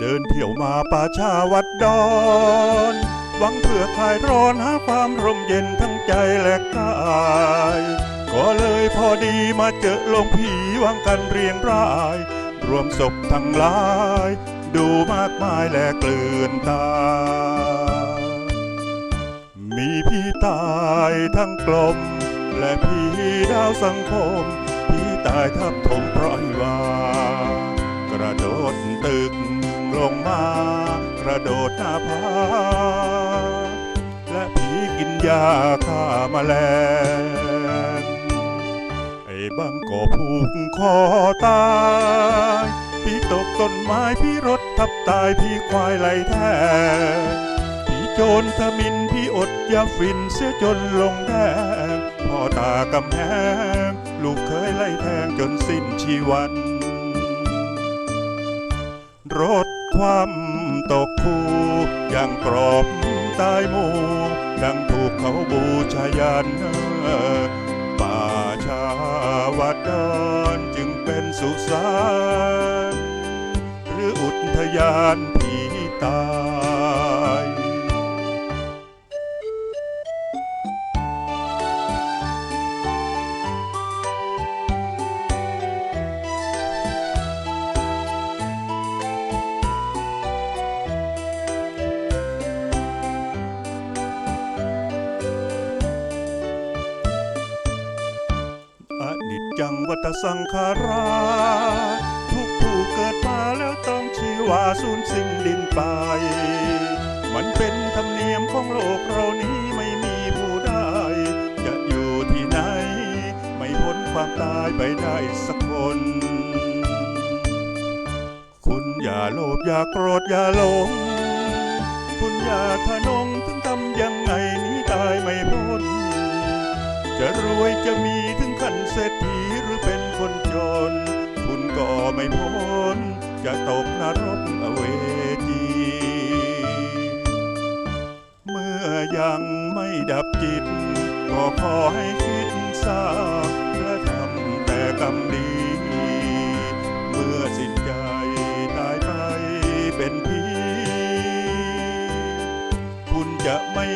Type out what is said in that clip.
เดินเที่ยวมาป่าชาวัดดอนหวังเพื่อคลายร้อนหาความร่มเย็นทั้งใจและกายก็เลยพอดีมาเจอลงผีวังกันเรียงราย รวมศพทั้งหลาย ดูมากมายและเกลื่นตา มีพี่ตายทั้งกลม และพี่ดาวสังคม พี่ตายทับถมเพราะวากระโดดตึก ลงมากระโดดหน้าผาและผีกินยาฆ่าแมาแมลงไอ้บังก็ผูกคอตายพี่ตกต้นไม้พี่รถทับตายพี่ควายไหลแทงพี่โจรทมินพี่อดยาฟินเสียจนลงแดงพ่อตากำแพงลูกเคยไล่แทงจนสิ้นชีวันรถ ความตกคู่ยังกรอบตายหมูดังถูกเขาบูชายันป่าชาวัดดอนจึงเป็นสุสานหรืออุทยานผีตา จังวัฏสังขาราทุกผู้เกิดมาแล้วต้องชีวาสูญสิ้นดินไป มันเป็นธรรมเนียมของโลกเรานี้ไม่มีผู้ใดจะอยู่ที่ไหน ไม่พ้นความตายไปได้สักคน คุณอย่าโลภอย่าโกรธอย่าหลง คุณอย่าทะนงถึงทำยังไงนี้ตายไม่พ้นจะรวยจะมีถึงขั้นเศรษฐี ไม่พ้นจะตกนรกเวจี เมื่อยังไม่ดับจิต ก็ขอให้คิดซาเพื่ทำแต่กรรมดี เมื่อสิ้นใจตายไปเป็นผีคุณจะไม่